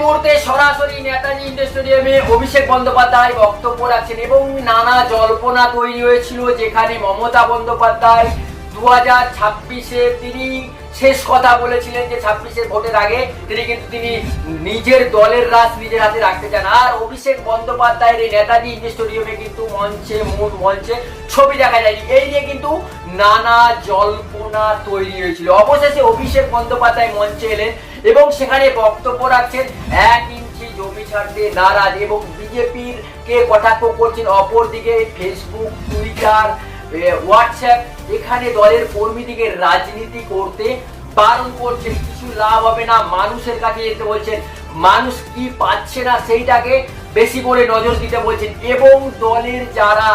মুহূর্তে সরাসরি নেতাজি ইন্ডোর স্টেডিয়ামে অভিষেক বন্দ্যোপাধ্যায় বক্তব্য রাখছেন এবং নানা জল্পনা তৈরি হয়েছিল যেখানে মমতা বন্দ্যোপাধ্যায় দু হাজার ছাব্বিশে তিনি শেষ কথা বলেছিলেন যে ছাব্বিশের ভোটের আগে তিনি কিন্তু তিনি নিজের দলের রাজ নিজের হাতে রাখতে চান। আর অভিষেক বন্দ্যোপাধ্যায়ের এই নেতাজি ইন্ডোর স্টেডিয়ামে কিন্তু মঞ্চে মূল মঞ্চে ছবি দেখা যায়নি। এই নিয়ে কিন্তু নানা জল্পনা তৈরি হয়েছিল। অবশেষে অভিষেক বন্দ্যোপাধ্যায় মঞ্চে এলেন। এবং সেখানে বক্তব্য রাখছেন এক ইঞ্চি জমি ছাড়তে নারাজ এবং বিজেপির কে কটাক্ষ করছেন অপরদিকে ফেসবুক টুইটার হোয়াটসঅ্যাপ এখানে দলের কর্মীদিকে রাজনীতি করতে বারণ করছেন। কিছু লাভ হবে না, মানুষের কাছে যেতে বলছেন। মানুষ কি পাচ্ছে না সেইটাকে বেশি করে নজর দিতে বলছেন। এবং দলের যারা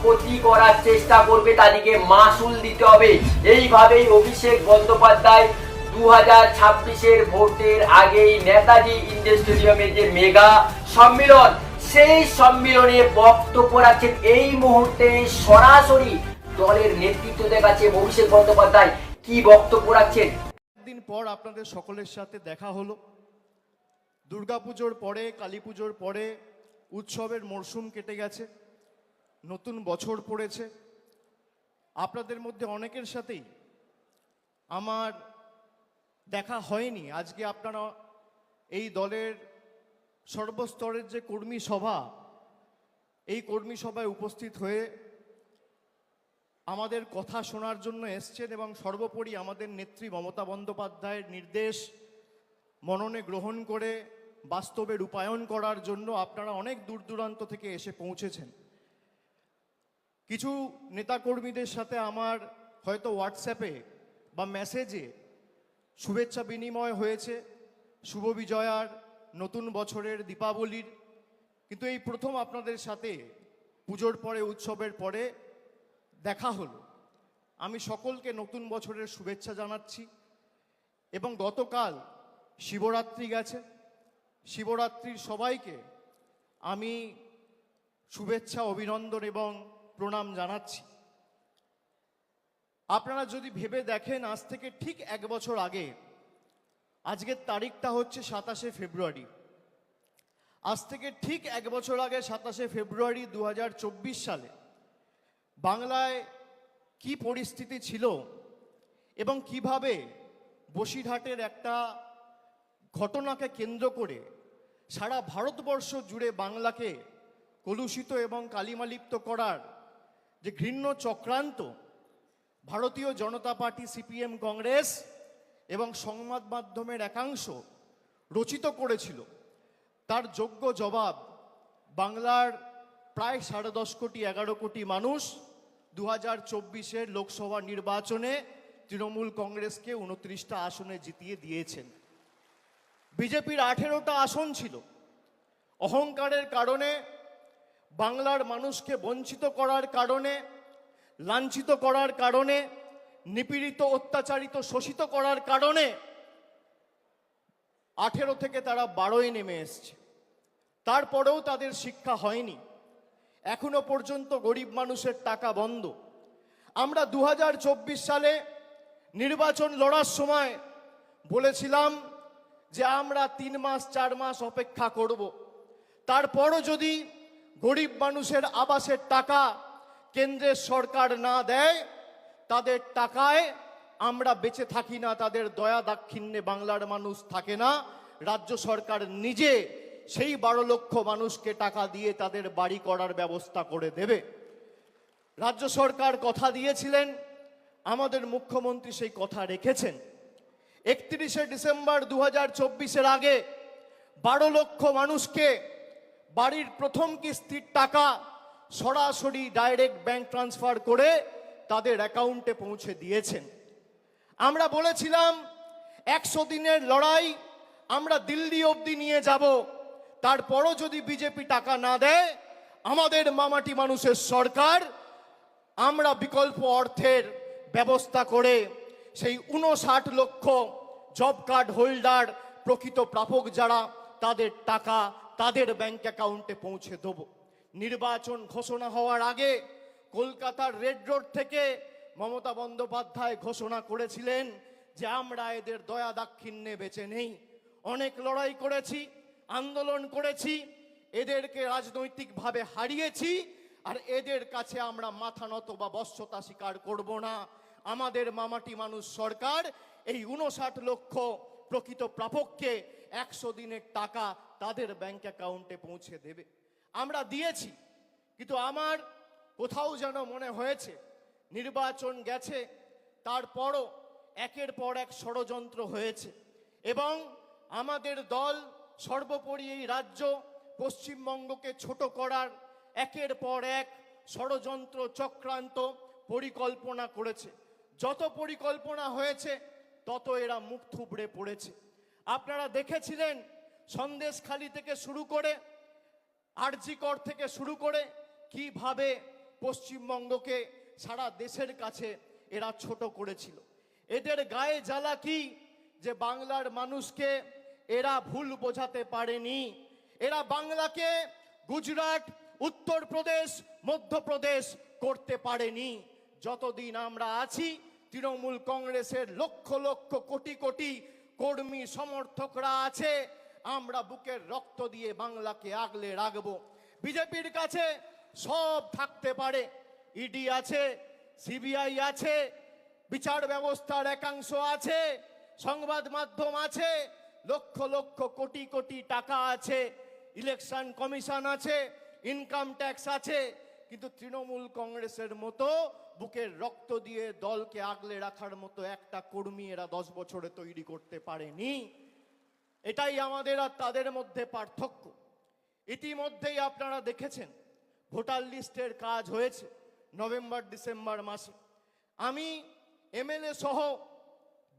ক্ষতি করার চেষ্টা করবে তাদেরকে মাসুল দিতে হবে। এইভাবেই অভিষেক বন্দ্যোপাধ্যায় দু হাজার ছাব্বিশের ভোটের আগেই নেতাজি ইন্ডোর স্টেডিয়ামে যে মেগা সম্মেলন, সেই সম্মেলনে বক্তব্য রাখছেন এই মুহূর্তে সরাসরি দলের নেতৃত্বদের কাছে অভিষেক বন্দ্যোপাধ্যায়। কি বক্তব্য রাখছেন? দিন পর আপনাদের সকলের সাথে দেখা হলো। দুর্গাপুজোর পরে কালী পুজোর পরে উৎসবের মরশুম কেটে গেছে, নতুন বছর পড়েছে। আপনাদের মধ্যে অনেকের সাথেই আমার দেখা হয়নি। আজকে আপনারা এই দলের সর্বস্তরের যে কর্মী সভা, এই কর্মী সভায় উপস্থিত হয়ে আমাদের কথা শোনার জন্য এসছেন এবং সর্বোপরি আমাদের নেত্রী মমতা বন্দ্যোপাধ্যায়ের নির্দেশ মননে গ্রহণ করে বাস্তবে রূপায়ণ করার জন্য আপনারা অনেক দূর দূরান্ত থেকে এসে পৌঁছেছেন। কিছু নেতাকর্মীদের সাথে আমার হয়তো হোয়াটসঅ্যাপে বা মেসেজে শুভেচ্ছা বিনিময় হয়েছে। শুভ বিজয়ার নতুন বছরের দীপাবলির। কিন্তু এই প্রথম আপনাদের সাথে পুজোর পরে, উৎসবের পরে দেখা হলো। আমি সকলকে নতুন বছরের শুভেচ্ছা জানাচ্ছি এবং গতকাল শিবরাত্রি গেছে। শিবরাত্রির সবাইকে আমি শুভেচ্ছা, অভিনন্দন এবং প্রণাম জানাচ্ছি। আপনারা যদি ভেবে দেখেন, আজ থেকে ঠিক এক বছর আগে, আজকের তারিখটা হচ্ছে সাতাশে ফেব্রুয়ারি। আজ থেকে ঠিক এক বছর আগে সাতাশে ফেব্রুয়ারি দু হাজার চব্বিশ সালে বাংলায় কি পরিস্থিতি ছিল এবং কীভাবে বসিরহাটের একটা ঘটনাকে কেন্দ্র করে সারা ভারতবর্ষ জুড়ে বাংলাকে কলুষিত এবং কালিমালিপ্ত করার যে ঘৃণ্য চক্রান্ত ভারতীয় জনতা পার্টি সিপিএম কংগ্রেস এবং সংবাদ মাধ্যমের একাংশ রচিত করেছিল। তার যোগ্য জবাব বাংলার প্রায় সাড়ে দশ কোটি, এগারো কোটি মানুষ দু হাজার চব্বিশের লোকসভা নির্বাচনে তৃণমূল কংগ্রেসকে উনত্রিশটা আসনে জিতিয়ে দিয়েছেন। বিজেপির আঠেরোটা আসন ছিল। অহংকারের কারণে, বাংলার মানুষকে বঞ্চিত করার কারণে লাঞ্ছিত করার কারণে, নিপীড়িত, অত্যাচারিত, শোষিত করার কারণে আঠেরো থেকে তারা বারোয় নেমে এসছে। তারপরেও তাদের শিক্ষা হয়নি। এখনও পর্যন্ত গরিব মানুষের টাকা বন্ধ। আমরা দু হাজার চব্বিশ সালে নির্বাচন লড়ার সময় বলেছিলাম যে আমরা তিন মাস, চার মাস অপেক্ষা করব। তারপরও যদি গরিব মানুষের আবাসের টাকা কেন্দ্রের সরকার না দেয়, তাদের টাকায় আমরা বেঁচে থাকি না, তাদের দয়া দাক্ষিণ্যে বাংলার মানুষ থাকে না। রাজ্য সরকার নিজে সেই বারো লক্ষ মানুষকে টাকা দিয়ে তাদের বাড়ি করার ব্যবস্থা করে দেবে। রাজ্য সরকার কথা দিয়েছিলেন, আমাদের মুখ্যমন্ত্রী সেই কথা রেখেছেন। একত্রিশে ডিসেম্বর দু হাজার আগে বারো লক্ষ মানুষকে বাড়ির প্রথম কিস্তির টাকা সরাসরি ডাইরেক্ট ব্যাংক ট্রান্সফার করে তাদের অ্যাকাউন্টে পৌঁছে দিয়েছেন। আমরা বলেছিলাম, একশো দিনের লড়াই, আমরা দিল্লি অবধি নিয়ে যাব। তারপরও যদি বিজেপি টাকা না দেয়, আমাদের মামাটি মানুষের সরকার, আমরা বিকল্প অর্থের ব্যবস্থা করে সেই উনষাট লক্ষ জব কার্ড হোল্ডার, প্রকৃত প্রাপক যারা, তাদের টাকা তাদের ব্যাংক অ্যাকাউন্টে পৌঁছে দেব। নির্বাচন ঘোষণা হওয়ার আগে কলকাতার রেড রোড থেকে মমতা বন্দ্যোপাধ্যায় ঘোষণা করেছিলেন যে আমরা এদের দয়া দাক্ষিণ্যে বেঁচে নেই। অনেক লড়াই করেছি, আন্দোলন করেছি, এদেরকে রাজনৈতিকভাবে হারিয়েছি, আর এদের কাছে আমরা মাথা নত বা বশ্যতা স্বীকার করব না। আমাদের মামাটি মানুষ সরকার এই উনষাট লক্ষ প্রকৃত প্রাপককে একশো দিনের টাকা তাদের ব্যাংক অ্যাকাউন্টে পৌঁছে দেবে। আমরা দিয়েছি, কিন্তু আমার কোথাও যেন মনে হয়েছে, নির্বাচন গেছে, তারপরও একের পর এক ষড়যন্ত্র হয়েছে। এবং আমাদের দল সর্বোপরি এই রাজ্য পশ্চিমবঙ্গকে ছোট করার একের পর এক ষড়যন্ত্র চক্রান্ত পরিকল্পনা করেছে। যত পরিকল্পনা হয়েছে, তত এরা মুখ থুবড়ে পড়েছে। আপনারা দেখেছিলেন, সন্দেশখালি থেকে শুরু করে আরজিকর থেকে শুরু করে কীভাবে পশ্চিমবঙ্গকে সারা দেশের কাছে এরা ছোট করেছিল। এদের গায়ে জ্বালা কি? যে বাংলার মানুষকে এরা ভুল বোঝাতে পারেনি। এরা বাংলাকে গুজরাট, উত্তরপ্রদেশ, মধ্যপ্রদেশ করতে পারেনি। যতদিন আমরা আছি, তৃণমূল কংগ্রেসের লক্ষ লক্ষ কোটি কোটি কর্মী সমর্থকরা আছে। আমরা বুকের রক্ত দিয়ে বাংলাকে আগলে রাখব। বিজেপির কাছে সব থাকতে পারে। ইডি আছে সিবিআই আছে, বিচার ব্যবস্থার একাংশ আছে, সংবাদ মাধ্যম আছে, লক্ষ লক্ষ কোটি কোটি টাকা আছে, ইলেকশন কমিশন আছে, ইনকাম ট্যাক্স আছে, কিন্তু তৃণমূল কংগ্রেসের মতো বুকের রক্ত দিয়ে দলকে আগলে রাখার মতো একটা কর্মী এরা দশ বছরে তৈরি করতে পারেনি। এটাই আমাদের আর তাদের মধ্যে পার্থক্য। ইতিমধ্যেই আপনারা দেখেছেন, ভোটার লিস্টের কাজ হয়েছে নভেম্বর, ডিসেম্বর মাসে। আমি এমএলএ সহ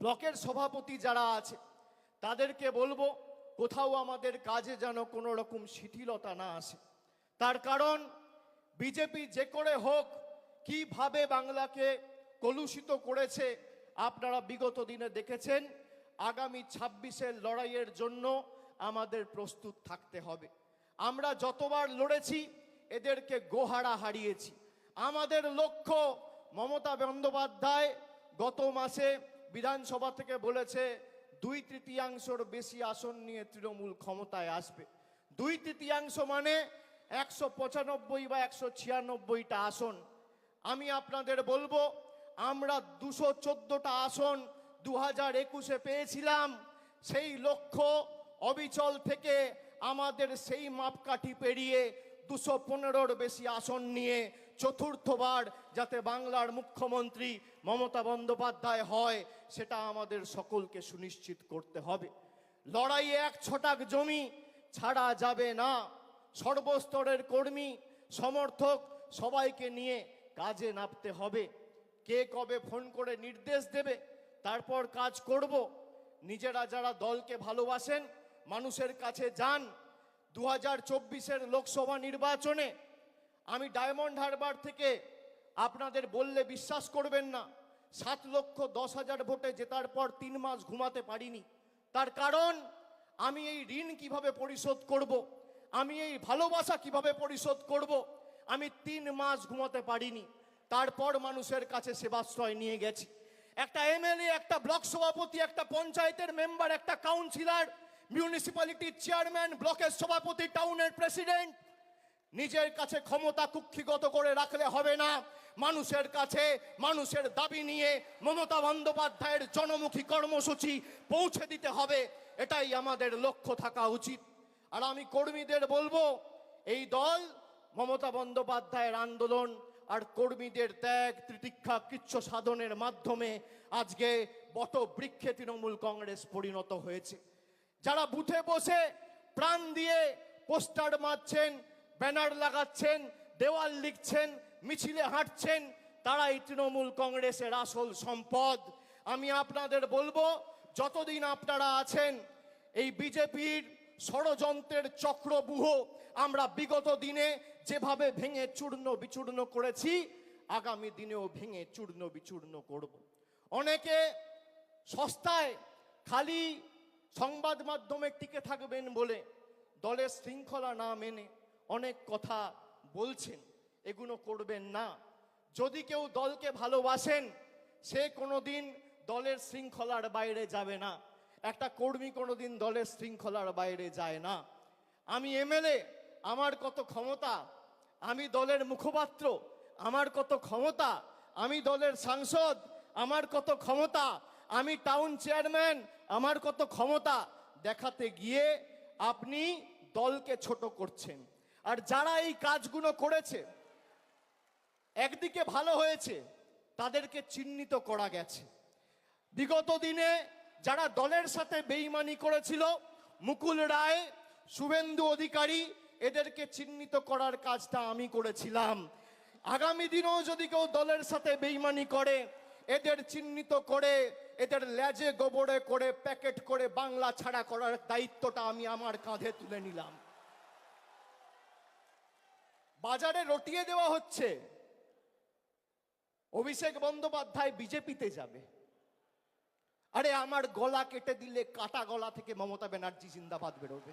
ব্লকের সভাপতি যারা আছে, তাদেরকে বলব, কোথাও আমাদের কাজে যেন কোনো রকম শিথিলতা না আসে। তার কারণ, বিজেপি যে করে হোক, কীভাবে বাংলাকে কলুষিত করেছে, আপনারা বিগত দিনে দেখেছেন। আগামী ছাব্বিশের লড়াইয়ের জন্য আমাদের প্রস্তুত থাকতে হবে। আমরা যতবার লড়েছি, এদেরকে গোহারা হারিয়েছি। আমাদের লক্ষ্য মমতা বন্দ্যোপাধ্যায় গত মাসে বিধানসভা থেকে বলেছে, দুই তৃতীয়াংশর বেশি আসন নিয়ে তৃণমূল ক্ষমতায় আসবে। দুই তৃতীয়াংশ মানে একশো পঁচানব্বই বা একশো ছিয়ানব্বইটা আসন। আমি আপনাদের বলব, আমরা দুশো চোদ্দোটা আসন দু হাজার একুশে পেয়েছিলাম। সেই লক্ষ্য অবিচল থেকে আমাদের সেই মাপকাঠি পেরিয়ে দুশো পনেরোর বেশি আসন নিয়ে চতুর্থবার যাতে বাংলার মুখ্যমন্ত্রী মমতা বন্দ্যোপাধ্যায় হয়, সেটা আমাদের সকলকে সুনিশ্চিত করতে হবে। লড়াইয়ে এক ছটাক জমি ছাড়া যাবে না। সর্বস্তরের কর্মী, সমর্থক সবাইকে নিয়ে কাজে নামতে হবে। কে কবে ফোন করে নির্দেশ দেবে? তারপর কাজ করব। নিজেরা যারা দলকে ভালোবাসেন, মানুষের কাছে যান। দু হাজার চব্বিশের লোকসভা নির্বাচনে আমি ডায়মন্ড হারবার থেকে আপনাদের বললে বিশ্বাস করবেন না, সাত লক্ষ দশ হাজার ভোটে জেতার পর তিন মাস ঘুমাতে পারিনি। তার কারণ, আমি এই ঋণ কীভাবে পরিশোধ করব। আমি এই ভালোবাসা কীভাবে পরিশোধ করব। আমি তিন মাস ঘুমাতে পারিনি। তারপর মানুষের কাছে সেবাশ্রয় নিয়ে গেছি। একটা এমএলএ একটা ব্লক সভাপতি, একটা পঞ্চায়েতের মেম্বার একটা কাউন্সিলর মিউনিসিপ্যালিটির চেয়ারম্যান ব্লকের সভাপতি টাউনের প্রেসিডেন্ট নিজের কাছে ক্ষমতা কুক্ষিগত করে রাখলে হবে না। মানুষের কাছে, মানুষের দাবি নিয়ে মমতা বন্দ্যোপাধ্যায়ের জনমুখী কর্মসূচি পৌঁছে দিতে হবে। এটাই আমাদের লক্ষ্য থাকা উচিত। আর আমি কর্মীদের বলব, এই দল মমতা বন্দ্যোপাধ্যায়ের আন্দোলন আর কর্মীদের ত্যাগ, তিতিক্ষা, কৃচ্ছ সাধনের মাধ্যমে আজকে বট বৃক্ষে তৃণমূল কংগ্রেস পরিণত হয়েছে। যারা বুথে বসে প্রাণ দিয়ে পোস্টার মারছেন, ব্যানার লাগাচ্ছেন, দেওয়াল লিখছেন, মিছিলে হাঁটছেন, তারাই তৃণমূল কংগ্রেসের আসল সম্পদ। আমি আপনাদের বলব, যতদিন আপনারা আছেন, এই বিজেপির ষড়যন্ত্রের চক্রবুহ আমরা বিগত দিনে যেভাবে ভেঙে চূর্ণ বিচূর্ণ করেছি, আগামী দিনেও ভেঙে চূর্ণ বিচূর্ণ করব। অনেকে সস্তায় খালি সংবাদ মাধ্যমে টিকে থাকবেন বলে দলের শৃঙ্খলা না মেনে অনেক কথা বলছেন এগুলো করবেন না। যদি কেউ দলকে ভালোবাসেন, সে কোনোদিন দলের শৃঙ্খলার বাইরে যাবে না। একটা কর্মী কোনোদিন দলের শৃঙ্খলার বাইরে যায় না। আমি এমএলএ আমার কত ক্ষমতা, আমি দলের মুখপাত্র, আমার কত ক্ষমতা, আমি দলের সাংসদ, আমার কত ক্ষমতা, আমি টাউন চেয়ারম্যান আমার কত ক্ষমতা। দেখাতে গিয়ে আপনি দলকে ছোট করছেন। আর যারা এই কাজগুলো করেছে, একদিকে ভালো হয়েছে, তাদেরকে চিহ্নিত করা গেছে। বিগত দিনে যারা দলের সাথে বেইমানি করেছিল, মুকুল রায়, শুভেন্দু অধিকারী এদেরকে চিহ্নিত করার কাজটা আমি করেছিলাম। আগামী দিনেও যদি কেউ দলের সাথে বেইমানি করে, এদের চিহ্নিত করে, এদের লেজে গোবরে করে, প্যাকেট করে বাংলা ছাড়া করার দায়িত্বটা আমি আমার কাঁধে তুলে নিলাম। বাজারে রটিয়ে দেওয়া হচ্ছে। অভিষেক বন্দ্যোপাধ্যায় বিজেপিতে যাবে। আরে আমার গলা কেটে দিলে কাটা গলা থেকে মমতা ব্যানার্জি জিন্দাবাদ বেরোবে।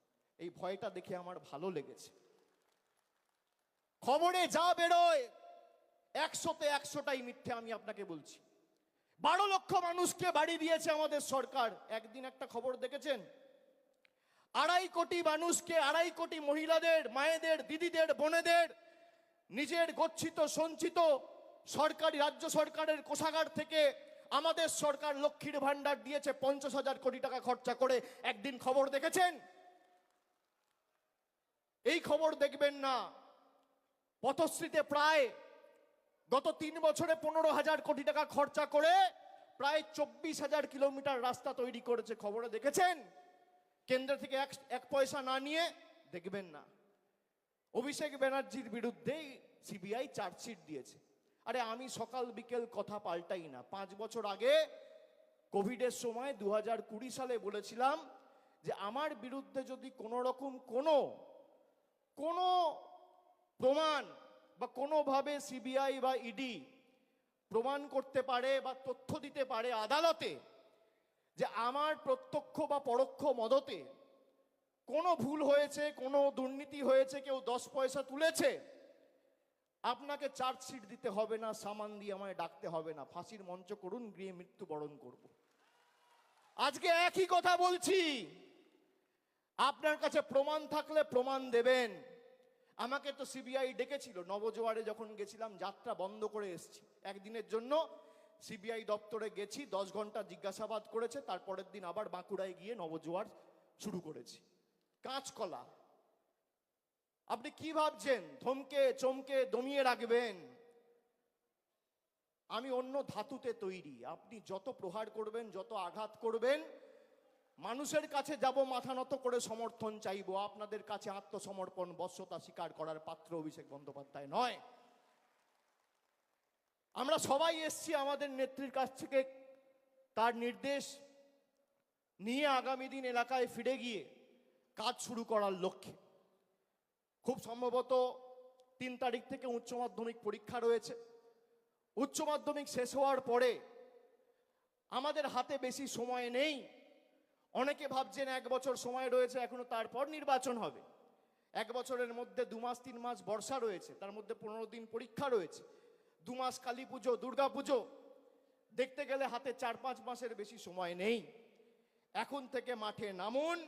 এই ভয়টা দেখে আমার ভালো লেগেছে। খবরে যা বেরোয়, একশোতে একশোটাই মিথ্যে আমি আপনাকে বলছি। বারো লক্ষ মানুষকে বাড়ি দিয়েছে আমাদের সরকার। একদিন একটা খবর দেখেছেন? আড়াই কোটি মানুষকে, আড়াই কোটি মহিলাদের, মায়েদের, দিদিদের, বোনেদের, নিজের গচ্ছিত, সঞ্চিত, সরকারি, রাজ্য সরকারের কোষাগার থেকে আমাদের সরকার লক্ষ্মীর ভান্ডার দিয়েছে পঞ্চাশ হাজার কোটি টাকা খরচা করে। একদিন খবর দেখেছেন? এই খবর দেখবেন না। পথশ্রীতে প্রায় গত তিন বছরে পনেরো হাজার কোটি টাকা খরচা করে প্রায় চব্বিশ হাজার কিলোমিটার রাস্তা তৈরি করেছে। খবরে দেখেছেন? কেন্দ্র থেকে এক এক পয়সা না নিয়ে দেখবেন না। অভিষেক ব্যানার্জির বিরুদ্ধেই সিবিআই চার্জশিট দিয়েছে। আরে আমি সকাল বিকেল কথা পাল্টাই না। পাঁচ বছর আগে কোভিডের সময় দু হাজার কুড়ি সালে বলেছিলাম যে, আমার বিরুদ্ধে যদি কোনো রকম কোনো কোনো প্রমাণ বা কোনোভাবে সিবিআই বা ইডি প্রমাণ করতে পারে বা তথ্য দিতে পারে আদালতে যে আমার প্রত্যক্ষ বা পরোক্ষ মদতে কোনো ভুল হয়েছে, কোনো দুর্নীতি হয়েছে, কেউ দশ পয়সা তুলেছে, আপনাকে চার্জশিট দিতে হবে না, সামান দিয়ে আমায় ডাকতে হবে না। ফাঁসির মঞ্চ করুন, গৃহে মৃত্যুবরণ করব। আজকে একই কথা বলছি। আপনার কাছে প্রমাণ থাকলে প্রমাণ দেবেন। আমাকে তো সিবিআই ডেকেছিল, নবজোয়ারে যখন গেছিলাম, যাত্রা বন্ধ করে এসেছি। একদিনের জন্য সিবিআই দপ্তরে গেছি, দশ ঘণ্টা জিজ্ঞাসাবাদ করেছে, তারপরের দিন আবার বাঁকুড়ায় গিয়ে নবজোয়ার শুরু করেছি। কাঁচকলা। আপনি কি ভাবছেন? থমকে চমকে দমিয়ে রাখবেন। আমি অন্য ধাতুতে তৈরি। আপনি যত প্রহার করবেন, যত আঘাত করবেন মানুষের কাছে যাব মাথা নত করে সমর্থন চাইব, আপনাদের কাছে আত্মসমর্পণ, বশ্যতা স্বীকার করার পাত্র অভিষেক বন্দ্যোপাধ্যায় নয়। আমরা সবাই এসছি আমাদের নেত্রীর কাছ থেকে, তার নির্দেশ নিয়ে আগামী দিন এলাকায় ফিরে গিয়ে কাজ শুরু করার লক্ষ্যে। খুব সম্ভবত তিন তারিখ থেকে উচ্চ মাধ্যমিক পরীক্ষা রয়েছে। উচ্চ মাধ্যমিক শেষ হওয়ার পরে আমাদের হাতে বেশি সময় নেই। অনেকে ভাবছেন এক বছর সময় রয়েছে, এখনও তারপর নির্বাচন হবে। এক বছরের মধ্যে দু মাস, তিন মাস বর্ষা রয়েছে, তার মধ্যে পনেরো দিন পরীক্ষা রয়েছে। দু মাস কালী পুজো, দুর্গা পুজো, দেখতে গেলে হাতে চার পাঁচ মাসের বেশি সময় নেই। এখন থেকে মাঠে নামুন,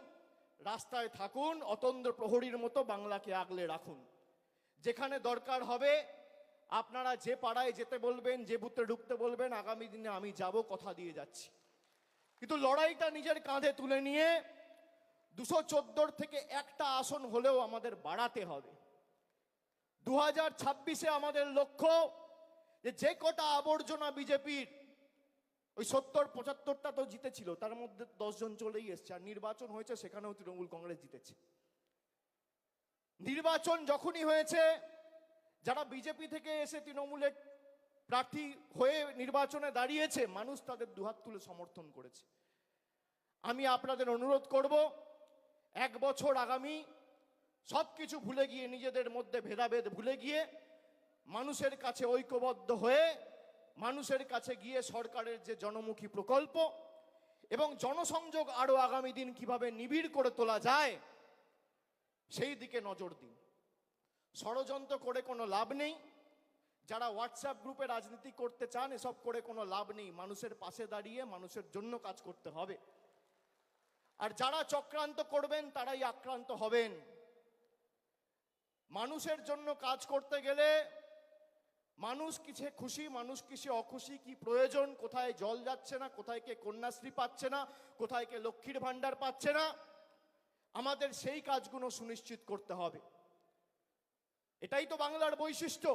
রাস্তায় থাকুন, অতন্দ্র প্রহরীর মতো বাংলাকে আগলে রাখুন। যেখানে দরকার হবে, আপনারা যে পাড়ায় যেতে বলবেন, যে বুথে ঢুকতে বলবেন, আগামী দিনে আমি যাব, কথা দিয়ে যাচ্ছি। কিন্তু লড়াইটা নিজের কাঁধে তুলে নিয়ে দুশো চোদ্দোর থেকে একটা আসন হলেও আমাদের বাড়াতে হবে। দু হাজার ছাব্বিশে আমাদের লক্ষ্য যে যে কটা আবর্জনা বিজেপির, ওই সত্তর, পঁচাত্তরটা তো জিতেছিল, তার মধ্যে দশজন চলেই এসছে, আর নির্বাচন হয়েছে সেখানেও তৃণমূল কংগ্রেস জিতেছে। নির্বাচন যখনই হয়েছে, যারা বিজেপি থেকে এসে তৃণমূলের প্রার্থী হয়ে নির্বাচনে দাঁড়িয়েছে, মানুষ তাদের দুহাত তুলে সমর্থন করেছে। আমি আপনাদের অনুরোধ করব, এক বছর আগামী সব কিছু ভুলে গিয়ে, নিজেদের মধ্যে ভেদাভেদ ভুলে গিয়ে, মানুষের কাছে ঐক্যবদ্ধ হয়ে, মানুষের কাছে গিয়ে সরকারের যে জনমুখী প্রকল্প এবং জনসংযোগ আরও আগামী দিন কীভাবে নিবিড় করে তোলা যায়, সেই দিকে নজর দিন। ষড়যন্ত্র করে কোনো লাভ নেই। যারা হোয়াটসঅ্যাপ গ্রুপে রাজনীতি করতে চান, এসব করে কোনো লাভ নেই। মানুষের পাশে দাঁড়িয়ে মানুষের জন্য কাজ করতে হবে। আর যারা চক্রান্ত করবেন, তারাই আক্রান্ত হবেন। মানুষের জন্য কাজ করতে গেলে মানুষ কিসে খুশি, মানুষ কিসে অখুশি, কি প্রয়োজন, কোথায় জল যাচ্ছে না, কোথায় কে কন্যাশ্রী পাচ্ছে না, কোথায় কে লক্ষ্মীর ভাণ্ডার পাচ্ছে না, আমাদের সেই কাজগুলো সুনিশ্চিত করতে হবে। এটাই তো বাংলার বৈশিষ্ট্য।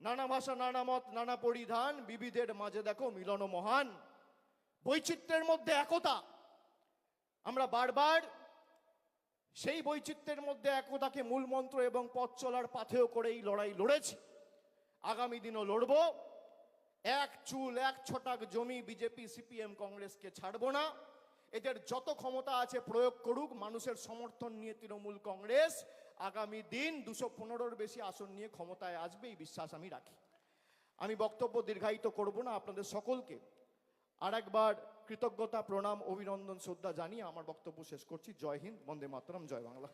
নানা ভাষা, নানা মত, নানা পরিধান, বিবিধের মাঝে দেখো মিলন মহান। বৈচিত্র্যের মধ্যে একতা। আমরা বারবার সেই বৈচিত্র্যের মধ্যে একতাকে মূল মন্ত্র এবং পথ চলার পাথেও করে এই লড়াই লড়েছি। আগামী দিনও লড়ব। এক চুল, এক ছটাক জমি বিজেপি, সিপিএম, কংগ্রেসকে ছাড়বো না। এদের যত ক্ষমতা আছে প্রয়োগ করুক, মানুষের সমর্থন নিয়ে তৃণমূল কংগ্রেস আগামী দিন দুশো পনেরোর বেশি আসন নিয়ে ক্ষমতায় আসবে, এই বিশ্বাস আমি রাখি। আমি বক্তব্য দীর্ঘায়িত করব না, আপনাদের সকলকে আর একবার কৃতজ্ঞতা, প্রণাম, অভিনন্দন, শ্রদ্ধা জানিয়ে আমার বক্তব্য শেষ করছি। জয় হিন্দ, বন্দে মাতরম, জয় বাংলা।